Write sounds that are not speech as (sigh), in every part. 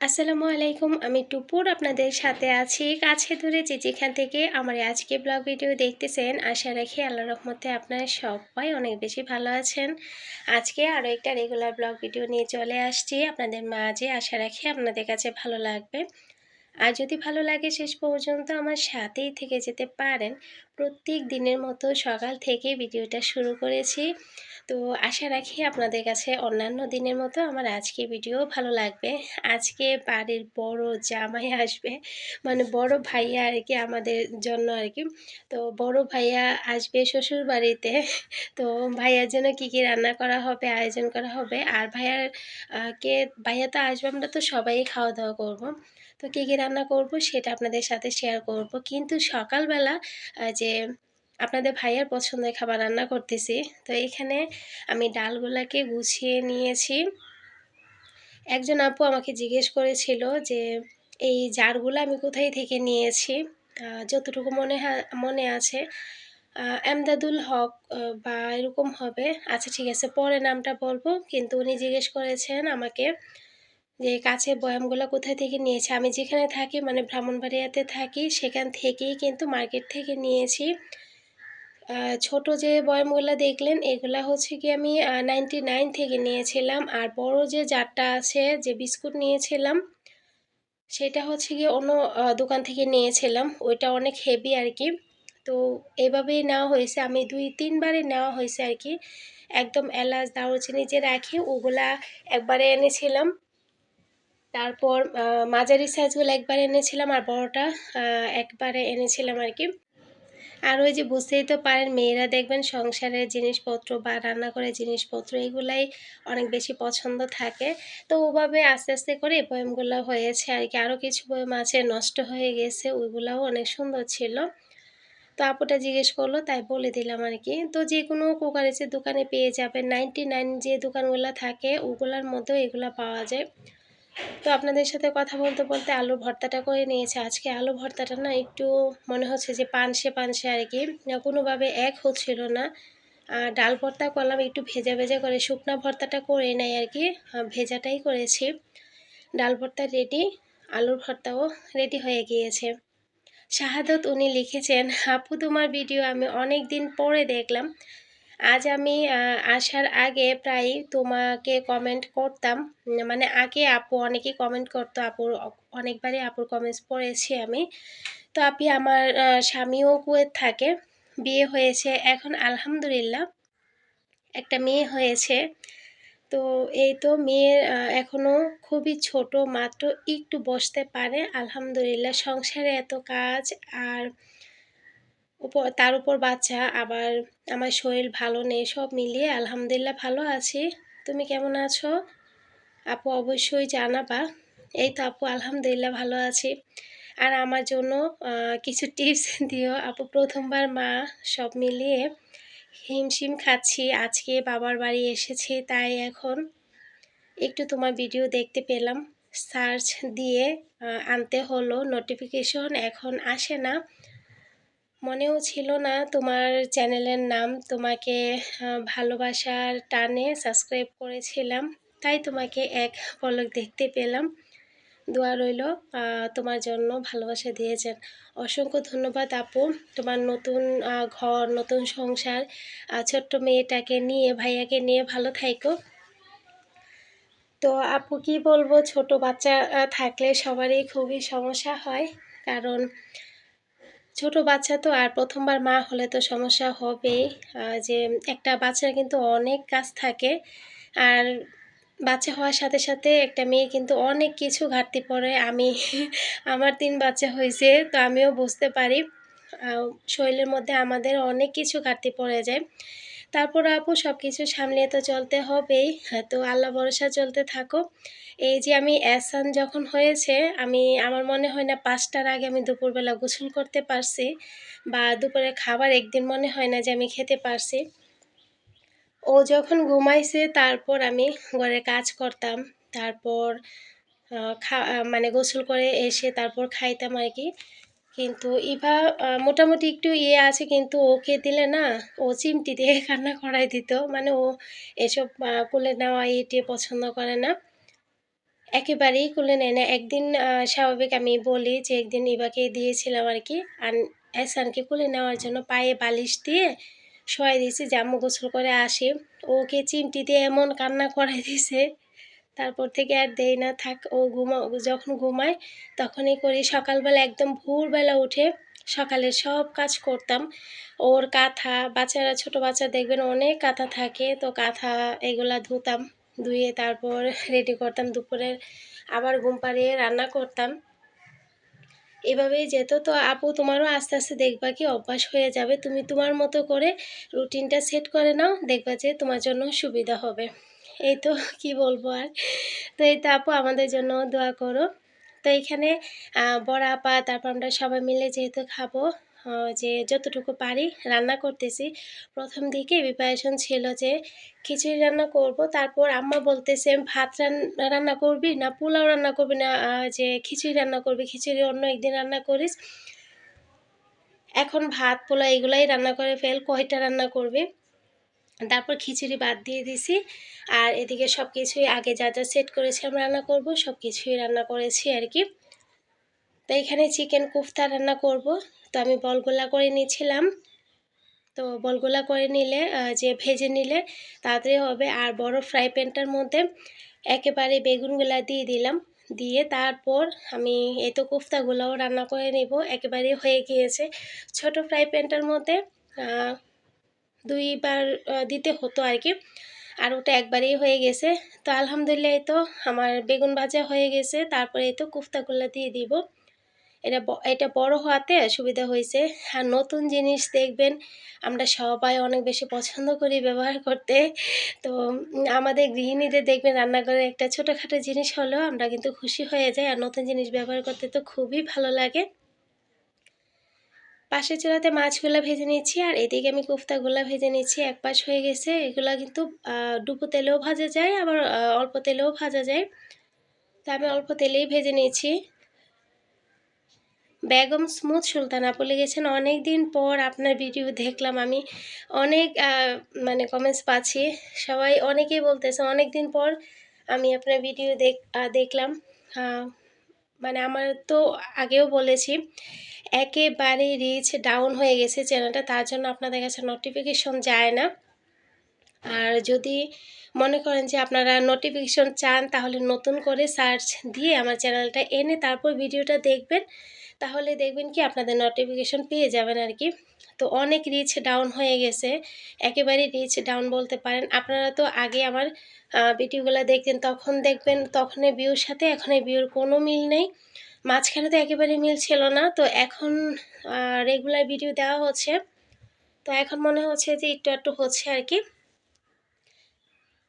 আসসালামু আলাইকুম, আমি টুপুর আপনাদের সাথে আছি কাছে ধরে যে যেখান থেকে আমার আজকে ব্লগ ভিডিও দেখতেছেন, আশা রাখি আল্লাহ রহমতে আপনারা সবাই অনেক বেশি ভালো আছেন। আজকে আরও একটা রেগুলার ব্লগ ভিডিও নিয়ে চলে আসছি। আপনাদের মাঝে আশা রাখি আপনাদের কাছে ভালো লাগবে। আর যদি ভালো লাগে শেষ পর্যন্ত আমার সাথেই থেকে যেতে পারেন। প্রত্যেক দিনের মতো সকাল থেকে ভিডিওটা শুরু করেছি। তো আশা রাখি আপনাদের কাছে অন্যান্য দিনের মতো আমার আজকে ভিডিও ভালো লাগবে। আজকে বাড়ির বড় জামাই আসবে মানে বড় ভাইয়া আর কি আমাদের জন্য আর কি। তো বড় ভাইয়া আসবে শ্বশুর বাড়িতে, তো ভাইয়ার জন্য কি কি রান্না করা হবে, আয়োজন করা হবে, আর ভাইয়ার কে, ভাইয়া তো আসবে, আমরা তো সবাই খাওয়া দাওয়া করব। তো কী কী রান্না করব সেটা আপনাদের সাথে শেয়ার করব। কিন্তু সকালবেলা যে আপনাদের ভাইয়ের পছন্দের খাবার রান্না করতেছি, তো এখানে আমি ডালগুলাকে গুছিয়ে নিয়েছি। একজন আপু আমাকে জিজ্ঞেস করেছিল যে, এই জারগুলো আমি কোথায় থেকে নিয়েছি? যতটুকু মনে মনে আছে আমদাদুল হক বা এরকম হবে। আচ্ছা ঠিক আছে, পরে নামটা বলব। কিন্তু উনি জিজ্ঞেস করেছেন আমাকে যে কাছে বয়ামগুলো কোথায় থেকে নিয়েছে? আমি যেখানে থাকি মানে ব্রাহ্মণবাড়িয়াতে থাকি, সেখান থেকেই কিন্তু মার্কেট থেকে নিয়েছি। ছোট যে বয়ামগুলো দেখলেন, এগুলা হচ্ছে কি আমি নাইনটি নাইন থেকে নিয়েছিলাম। আর বড় যে জারটা আছে, যে বিস্কুট নিয়েছিলাম, সেটা হচ্ছে গিয়ে অন্য দোকান থেকে নিয়েছিলাম। ওইটা অনেক হেভি আর কি। তো এভাবেই নেওয়া হয়েছে। আমি দুই তিনবারে নেওয়া হয়েছে আর কি। একদম এলাচ, দারুচিনি যে রাখি, ওগুলা একবারে এনেছিলাম। তারপর মাঝারি সাইজগুলো একবার এনেছিলাম আর বড়টা একবারে এনেছিলাম আর কি। আর ওই যে বুঝতেই তো পারেন, মেয়েরা দেখবেন সংসারের জিনিসপত্র বা রান্না করে জিনিসপত্র এগুলাই অনেক বেশি পছন্দ থাকে। তো ওভাবে আস্তে আস্তে করে বয়মগুলো হয়েছে আর কি। আরও কিছু বয়ম আছে, নষ্ট হয়ে গেছে, ওইগুলাও অনেক সুন্দর ছিল। তো আপুটা জিজ্ঞেস করল, তাই বলে দিলাম আর কি। তো যে কোনো কুকারেজের দোকানে পেয়ে যাবেন, নাইনটি নাইন যে দোকানগুলো থাকে, ওগুলোর মধ্যেও এগুলো পাওয়া যায়। তো আপনাদের সাথে কথা বলতে বলতে আলু ভর্তাটা করে নিয়েছে। আজকে আলু ভর্তাটা না একটু মনে হচ্ছে যে পানসে পানসে আর কি। কোনোভাবে এক হচ্ছিল না। আর ডাল ভর্তা করলাম, একটু ভেজা ভেজা করে শুকনো ভর্তাটা করে নেয় আর কি। ভেজাটাই করেছি। ডাল ভর্তা রেডি আলুর ভর্তাও রেডি হয়ে গিয়েছে। শাহাদত উনি লিখেছেন, আপু, তোমার ভিডিও আমি অনেক দিন পরে দেখলাম। আজ আমি আসার আগে প্রায় তোমাকে কমেন্ট করতাম। মানে আগে আপু অনেকেই কমেন্ট করতো, আপুর অনেকবারই আপুর কমেন্টস পড়েছি আমি। তো আপনি আমার স্বামীও কুয়েত থাকে, বিয়ে হয়েছে এখন আলহামদুলিল্লাহ, একটা মেয়ে হয়েছে। তো এই তো মেয়ের এখনও খুবই ছোট, মাত্র একটু বসতে পারে, আলহামদুলিল্লাহ। সংসারে এত কাজ আর উপর, তার উপর বাচ্চা, আবার আমার শরীর ভালো নেই, সব মিলিয়ে আলহামদুলিল্লাহ ভালো আছি। তুমি কেমন আছো? আপু অবশ্যই জানাবা। এই তো আপু, আলহামদুলিল্লাহ ভালো আছি। আর আমার জন্য কিছু টিপস (laughs) দিও। আপু প্রথমবার মা, সব মিলিয়ে হিমশিম খাচ্ছি। আজকে বাবার বাড়ি এসেছি, তাই এখন একটু তোমার ভিডিও দেখতে পেলাম। সার্চ দিয়ে আনতে হলো নোটিফিকেশন এখন আসে না। মনেও ছিল না তোমার চ্যানেলের নাম। তোমাকে ভালোবাসার টানে সাবস্ক্রাইব করেছিলাম। তাই তোমাকে এক পলক দেখতে পেলাম। দোয়া রইল তোমার জন্য ভালোবাসা দিয়েছেন। অসংখ্য ধন্যবাদ আপু। তোমার নতুন ঘর, নতুন সংসার ছোট্ট মেয়েটাকে নিয়ে, ভাইয়াকে নিয়ে ভালো থাইকো। তো আপু, কি বলব? ছোট বাচ্চা থাকলে সবারই খুবই সমস্যা হয়। কারণ ছোট বাচ্চা তো আর প্রথমবার মা হলে তো সমস্যা হবেই যে একটা বাচ্চার কিন্তু অনেক কাজ থাকে। আর বাচ্চা হওয়ার সাথে সাথে একটা মেয়ে কিন্তু অনেক কিছু ঘাটতি পড়ে। আমি (laughs) আমার তিন বাচ্চা হয়েছে তো আমিও বুঝতে পারি। শরীরের মধ্যে আমাদের অনেক কিছু ঘাটতি পড়ে যায়। তারপর আপু সব কিছু সামলিয়ে তো চলতে হবেই। হ্যাঁ, তো আল্লাহ ভরসা চলতে থাকো এই যে আমি অ্যাসান যখন হয়েছে, আমি, আমার মনে হয় না পাঁচটার আগে আমি দুপুরবেলা গোসল করতে পারছি বা দুপুরে খাবার একদিন মনে হয় না যে আমি খেতে পারছি। ও যখন ঘুমাইছে, তারপর আমি ঘরে কাজ করতাম, তারপর খা মানে গোসল করে এসে তারপর খাইতাম আর কি। কিন্তু ইভা মোটামুটি একটু ইয়ে আছে, কিন্তু ওকে দিলে না, ও চিমটি দিয়ে (laughs) কান্না করাই দিত। মানে ও এসব কোলে নেওয়া ইয়ে পছন্দ করে না। একেবারেই কুলে নেয় না। একদিন স্বাভাবিক আমি বলি যে, একদিন ইবাকে দিয়েছিলাম আর কি, আর এসানকে কুলে নেওয়ার জন্য পায়ে বালিশ দিয়ে শোয়াই দিয়েছি জাম্মু গোসল করে আসি। ওকে চিমটি দিয়ে এমন কান্না করাই দিয়েছে। তারপর থেকে আর দেই না, থাক, ও ঘুমা, যখন ঘুমায় তখনই করি। সকালবেলা একদম ভোরবেলা উঠে সকালে সব কাজ করতাম। ওর কাঁথা, বাচ্চারা, ছোট বাচ্চা দেখবেন অনেক কাঁথা থাকে, তো কাঁথা এগুলা ধুতাম। ধুয়ে তারপর রেডি করতাম। দুপুরের আবার ঘুম পাড়িয়ে রান্না করতাম। এভাবেই যেত। তো আপু, তোমারও আস্তে আস্তে দেখবা কি অভ্যাস হয়ে যাবে। তুমি তোমার মতো করে রুটিনটা সেট করে নাও, দেখবা যে তোমার জন্য সুবিধা হবে। এই তো কি বলব আর। তো এই তো আপু, আমাদের জন্য দোয়া করো। তো এখানে বড়া আপা, তারপর আমরা সবাই মিলে যেহেতু খাব যে যতটুকু পারি রান্না করতেছি। প্রথম দিকে প্রিপারেশন ছিল যে খিচুড়ি রান্না করব, তারপর আম্মা বলতেছে, ভাত রান- রান্না করবি না পোলাও রান্না করবি না যে খিচুড়ি রান্না করবি, খিচুড়ি অন্য একদিন রান্না করিস। এখন ভাত, পোলাও এগুলাই রান্না করে ফেল, কয়টা রান্না করবি? তারপর খিচুড়ি বাদ দিয়ে দিছি। আর এদিকে সব কিছুই আগে যা যা সেট করেছিলাম রান্না করব সব কিছুই রান্না করেছি আর কি। তো এখানে চিকেন কোফতা রান্না করব। তো আমি বলগোলা করে নিয়েছিলাম। তো বলগোলা করে নিলে যে ভেজে নিলে তাড়াতাড়ি হবে। আর বড় ফ্রাই প্যানটার মধ্যে একেবারে বেগুনগুলা দিয়ে দিলাম। দিয়ে তারপর আমি এই তো কোফতাগুলোও রান্না করে নেব। একেবারে হয়ে গিয়েছে। ছোট ফ্রাই প্যানটার মধ্যে দুইবার দিতে হতো আর কি। আর ওটা একবারেই হয়ে গেছে। তো আলহামদুলিল্লাহ তো আমার বেগুন ভাজা হয়ে গেছে। তারপরে তো কোফতাগুলো দিয়ে দিব। এটা এটা বড় হওয়াতে সুবিধা হয়েছে। আর নতুন জিনিস দেখবেন, আমরা সবাই অনেক বেশি পছন্দ করি ব্যবহার করতে। তো আমাদের গৃহিণীদের দেখবেন রান্নাঘরে একটা ছোটোখাটো জিনিস হলেও আমরা কিন্তু খুশি হয়ে যাই। আর নতুন জিনিস ব্যবহার করতে তো খুবই ভালো লাগে। পাশের চুলাতে মাছগুলো ভেজে নিচ্ছি, আর এদিকে আমি কোফতাগুলো ভেজে নিচ্ছি। এক পাশ হয়ে গেছে, এগুলো কিন্তু ডুবো তেলেও ভাজা যায়, আবার অল্প তেলেও ভাজা যায়। তা আমি অল্প তেলেই ভেজে নিয়েছি বেগম স্মুথ সুলতান। আপু লিখেছেন অনেক দিন পর আপনার ভিডিও দেখলাম আমি। অনেক মানে কমেন্টস পাচ্ছি। সবাই অনেকেই বলতেছে অনেক দিন পর আমি আপনার ভিডিও দেখ দেখলাম। মানে আমার তো আগেও বলেছি, একেবারে রিচ ডাউন হয়ে গেছে চ্যানেলটা তার জন্য আপনাদের কাছে নোটিফিকেশন যায় না। আর যদি মনে করেন যে আপনারা নোটিফিকেশন চান, তাহলে নতুন করে সার্চ দিয়ে আমার চ্যানেলটা এনে তারপর ভিডিওটা দেখবেন। তাহলে দেখবেন কি আপনাদের নোটিফিকেশন পেয়ে যাবেন আর কি। তো অনেক রিচ ডাউন হয়ে গেছে। একেবারে রিচ ডাউন বলতে পারেন। আপনারা তো আগে আমার ভিডিওগুলো দেখতেন, তখন দেখবেন, তখনের ভিউর সাথে এখন এই ভিউর কোনো মিল নেই। মাঝখানে তো একেবারে মিল ছিল না। তো এখন রেগুলার ভিডিও দেওয়া হচ্ছে। তো এখন মনে হচ্ছে যে একটু একটু হচ্ছে আর কি।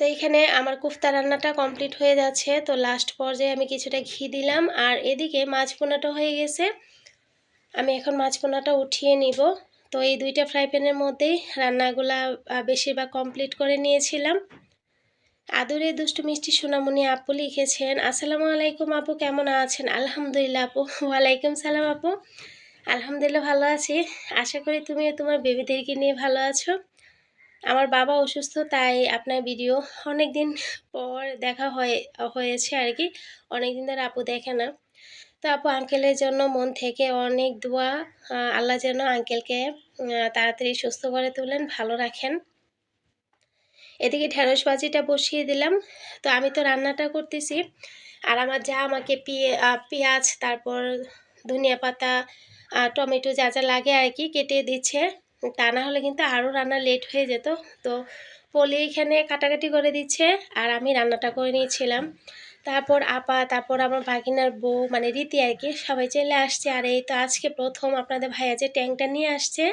তো এখানে আমার কোফতা রান্নাটা কমপ্লিট হয়ে যাচ্ছে। তো লাস্ট পর্যায়ে আমি কিছুটা ঘি দিলাম আর এদিকে মাছ পোনাটা হয়ে গেছে। আমি এখন মাছ পোনাটা উঠিয়ে নিব। তো এই দুইটা ফ্রাই প্যানের মধ্যেই রান্নাগুলা বেশিরভাগ কমপ্লিট করে নিয়েছিলাম। আদরে দুষ্টু মিষ্টি সোনামণি আপু লিখেছেন, আসসালামু আলাইকুম আপু, কেমন আছেন? আলহামদুলিল্লাহ আপু, ওয়ালাইকুম সালাম আপু। আলহামদুলিল্লাহ ভালো আছি। আশা করি তুমিও তোমার বেবিদেরকে নিয়ে ভালো আছো। আমার বাবা অসুস্থ, তাই আপনার ভিডিও অনেক দিন পর দেখা হয়ে, হয়েছে আর কি অনেক দিন ধরে আপু দেখে না। তো আপু আঙ্কেলের জন্য মন থেকে অনেক দোয়া আল্লাহ যেন আঙ্কেলকে তাড়াতাড়ি সুস্থ করে তোলেন, ভালো রাখেন। এদিকে ঢেঁড়স ভাজিটা বসিয়ে দিলাম। তো আমি তো রান্নাটা করতেছি। আর আমার যা আমাকে পিয়ে পেঁয়াজ, তারপর ধনিয়া পাতা টমেটো যা যা লাগে আর কি কেটে দিচ্ছে। তা না হলে কিন্তু আরও রান্না লেট হয়ে যেত। তো পলি এখানে কাটাকাটি করে দিচ্ছে আর আমি রান্নাটা করে নিয়েছিলাম। তারপর আপা, তারপর আমার ভাগিনার বউ মানে রীতি আর কি, সবাই চলে আসছে। আর এই তো আজকে প্রথম আপনাদের ভাইয়া যে ট্যাঙ্কটা নিয়ে আসছে,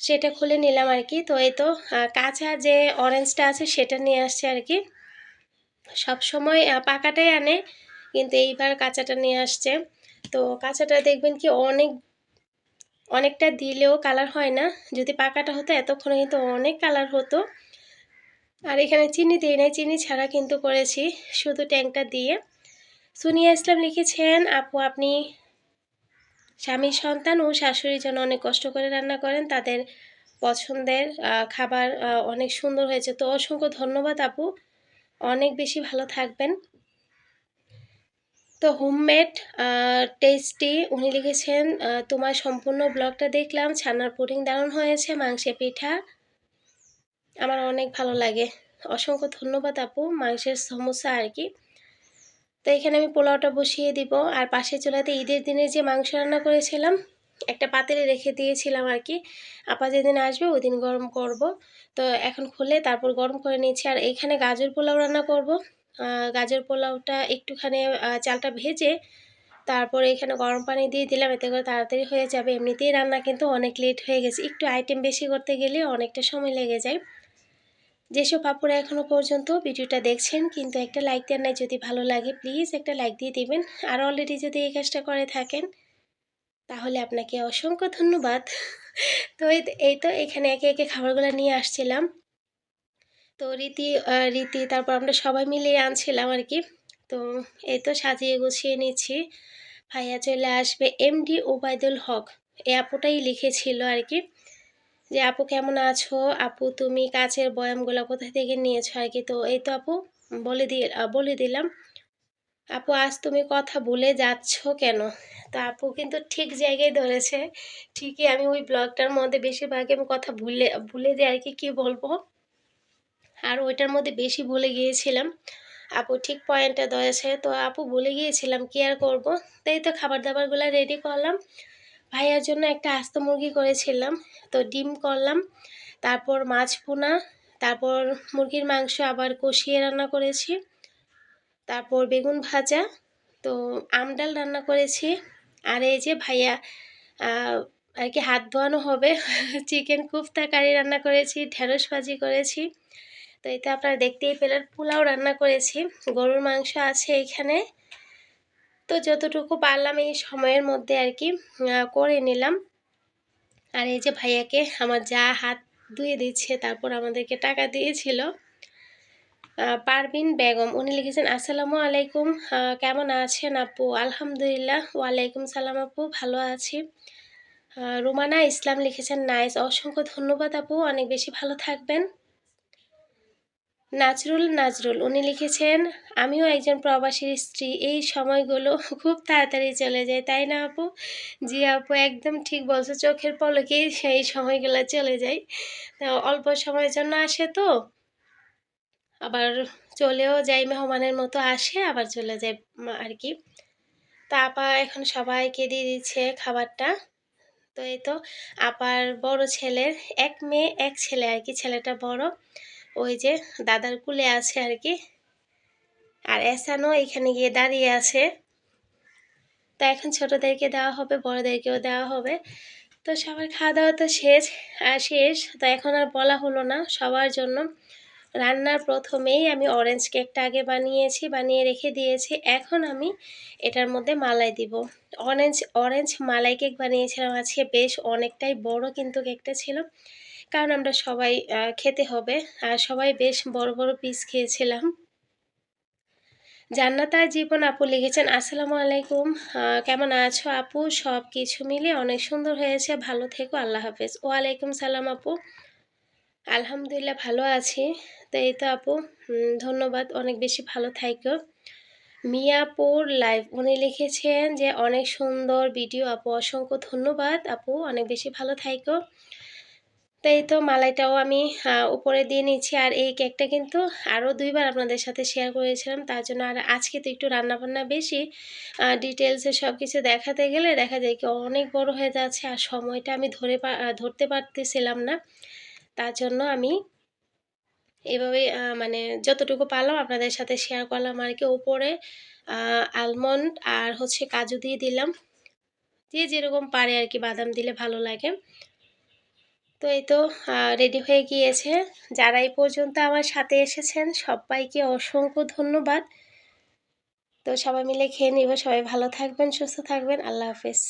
সেটা খুলে নিলাম আর কি। তো এই তো কাঁচা যে অরেঞ্জটা আছে সেটা নিয়ে আসছে আর কি। সব সময় পাকাটাই আনে, কিন্তু এইবার কাঁচাটা নিয়ে আসছে। তো কাঁচাটা দেখবেন কি অনেক অনেকটা দিলেও কালার হয় না। যদি পাকাটা হতো, এতক্ষণে কিন্তু অনেক কালার হতো। আর এখানে চিনি দিই নাই, চিনি ছাড়া কিন্তু করেছি। শুধু ট্যাংটা দিয়ে। সুনিয়া ইসলাম লিখেছেন, আপু, আপনি স্বামী সন্তান ও শাশুড়ির জন্য অনেক কষ্ট করে রান্না করেন। তাদের পছন্দের খাবার অনেক সুন্দর হয়েছে। তো অসংখ্য ধন্যবাদ, আপু। অনেক বেশি ভালো থাকবেন। তো হোমমেড টেস্টি উনি লিখেছেন তোমার সম্পূর্ণ ব্লগটা দেখলাম, ছানার পুডিং দারুণ হয়েছে, মাংসের পিঠা। আমার অনেক ভালো লাগে। অসংখ্য ধন্যবাদ আপু, মাংসের সমস্যা আর কি। তো এখানে আমি পোলাওটা বসিয়ে দিব, আর পাশে চুলাতে ঈদের দিনে যে মাংস রান্না করেছিলাম, একটা পাতিলে রেখে দিয়েছিলাম আর কি। আপা যেদিন আসবে ওই দিন গরম করব। তো এখন খুলে তারপর গরম করে নিয়েছি, আর এখানে গাজর পোলাও রান্না করব। গাজর পোলাওটা একটুখানি চালটা ভেজে তারপরে এখানে গরম পানি দিয়ে দিলাম, এতে করে তাড়াতাড়ি হয়ে যাবে। এমনিতেই রান্না কিন্তু অনেক লেট হয়ে গেছে। একটু আইটেম বেশি করতে গেলে অনেকটা সময় লেগে যায়। যেসব আপুরা এখনও পর্যন্ত ভিডিওটা দেখছেন, কিন্তু একটা লাইক দেন নাই, যদি ভালো লাগে প্লিজ একটা লাইক দিয়ে দিবেন। আর অলরেডি যদি এই কাজটা করে থাকেন, তাহলে আপনাকে অসংখ্য ধন্যবাদ। তো এই তো এখানে একে একে খাবারগুলো নিয়ে আসছিলাম। তো রীতি রীতি, তারপর আমরা সবাই মিলে আনছিলাম আর কি। তো এই তো সাজিয়ে গুছিয়ে নিচ্ছি। ভাইয়া চলে আসবে, এমডি ওবায়দুল হক। এই আপুটাই লিখেছিল আর কি যে, আপু কেমন আছো? আপু, তুমি কাচের বয়ামগুলো কোথা থেকে নিয়েছো আর কি? তো এই তো আপু বলে দিয়ে বলে দিলাম। আপু, আজ তুমি কথা ভুলে যাচ্ছ কেন? তা আপু কিন্তু ঠিক জায়গায় ধরেছে। ঠিকই আমি ওই ব্লগটার মধ্যে বেশিরভাগই আমি কথা ভুলে ভুলে যাই আর কি, কী বলব? আর ওইটার মধ্যে বেশি ভুলে গিয়েছিলাম। আপু ঠিক পয়েন্টটা ধরেছে। তো আপু ভুলে গিয়েছিলাম, কি আর করব? তাই তো খাবার দাবারগুলো রেডি করলাম। ভাইয়ার জন্য একটা আস্ত মুরগি করেছিলাম। তো ডিম করলাম, তারপর মাছ পোনা তারপর মুরগির মাংস আবার কষিয়ে রান্না করেছি, তারপর বেগুন ভাজা, তো আমডাল রান্না করেছি। আর এই যে ভাইয়া আর কি হাত ধোয়ানো হবে চিকেন কুফতা কারি রান্না করেছি, ঢেঁড়স ভাজি করেছি। তো এতে আপনারা দেখতেই পেলেন পোলাও রান্না করেছি। গরুর মাংস আছে এখানে। তো যতটুকু পারলাম এই সময়ের মধ্যে আর কি করে নিলাম। আর এই যে ভাইয়াকে আমার যা হাত ধুয়ে দিচ্ছে তারপর আমাদেরকে টাকা দিয়েছিল। আহ, পারভিন বেগম উনি লিখেছেন আসসালামু আলাইকুম কেমন আছেন আপু? আলহামদুলিল্লাহ ওয়ালাইকুম সালাম আপু ভালো আছি। রুমানা ইসলাম লিখেছেন নাইস অসংখ্য ধন্যবাদ আপু অনেক বেশি ভালো থাকবেন। নাজরুল নাজরুল, উনি লিখেছেন, আমিও একজন প্রবাসীর স্ত্রী, এই সময়গুলো খুব তাড়াতাড়ি চলে যায়, তাই না আপু? জি আপু, একদম ঠিক বলছো, চোখের পলকেই সেই সময়গুলো চলে যায়। অল্প সময়ের জন্য আসে তো? আবার চলেও যায়, মেহমানের মতো আসে, আবার চলে যায় আর কি। তা আপা, এখন সবাইকে দিয়ে দিচ্ছে খাবারটা। তো এই তো, আপার বড় ছেলের, এক মেয়ে, এক ছেলে আর কি, ছেলেটা বড়। ওই যে দাদার কুলে আছে আর কি। আর এসানও এখানে গিয়ে দাঁড়িয়ে আছে। তো এখন ছোটোদেরকে দেওয়া হবে, বড়দেরকেও দেওয়া হবে। তো সবার খাওয়া দাওয়া তো শেষ আর শেষ। তো এখন আর বলা হলো না সবার জন্য। রান্নার প্রথমেই আমি অরেঞ্জ কেকটা আগে বানিয়েছি, বানিয়ে রেখে দিয়েছি। এখন আমি এটার মধ্যে মালাই দিব। অরেঞ্জ অরেঞ্জ মালাই কেক বানিয়েছিলাম। আজকে বেশ অনেকটাই বড় কিন্তু কেকটা ছিল। কারণ আমরা সবাই খেতে হবে। আর সবাই বেশ বড় বড় পিস খেয়েছিলাম। জান্নাতার জীবন আপু লিখেছেন, আসসালামু আলাইকুম। কেমন আছো আপু? সব কিছু মিলে অনেক সুন্দর হয়েছে। ভালো থেকো, আল্লাহ হাফেজ। ওয়ালাইকুম সালাম আপু। আলহামদুলিল্লাহ ভালো আছি। তো এই তো আপু ধন্যবাদ। অনেক বেশি ভালো থাইকো। মিয়াপুর লাইভ উনি লিখেছেন যে, অনেক সুন্দর ভিডিও আপু। অসংখ্য ধন্যবাদ আপু। অনেক বেশি ভালো থাইকো। তো এই তো মালাইটাও আমি উপরে দিয়ে নিচ্ছি আর এই কেকটা কিন্তু আরও দুইবার আপনাদের সাথে শেয়ার করেছিলাম, তার জন্য আর আজকে তো একটু রান্নাবান্না বেশি। ডিটেলসে সব কিছু দেখাতে গেলে দেখা যায় কি অনেক বড় হয়ে যাচ্ছে আর সময়টা আমি ধরে ধরতে পারতেছিলাম না। তার জন্য আমি এভাবে মানে যতটুকু পারলাম আপনাদের সাথে শেয়ার করলাম আর কি। উপরে আলমন্ড আর হচ্ছে কাজু দিয়ে দিলাম। যে যেরকম পারে আর কি, বাদাম দিলে ভালো লাগে। তো এই তো রেডি হয়ে গিয়েছে। যারা এই পর্যন্ত আমার সাথে এসেছেন, সবাইকে অসংখ্য ধন্যবাদ। তো সবাই মিলে খেয়ে নিব, সবাই ভালো থাকবেন, সুস্থ থাকবেন। আল্লাহ হাফেজ।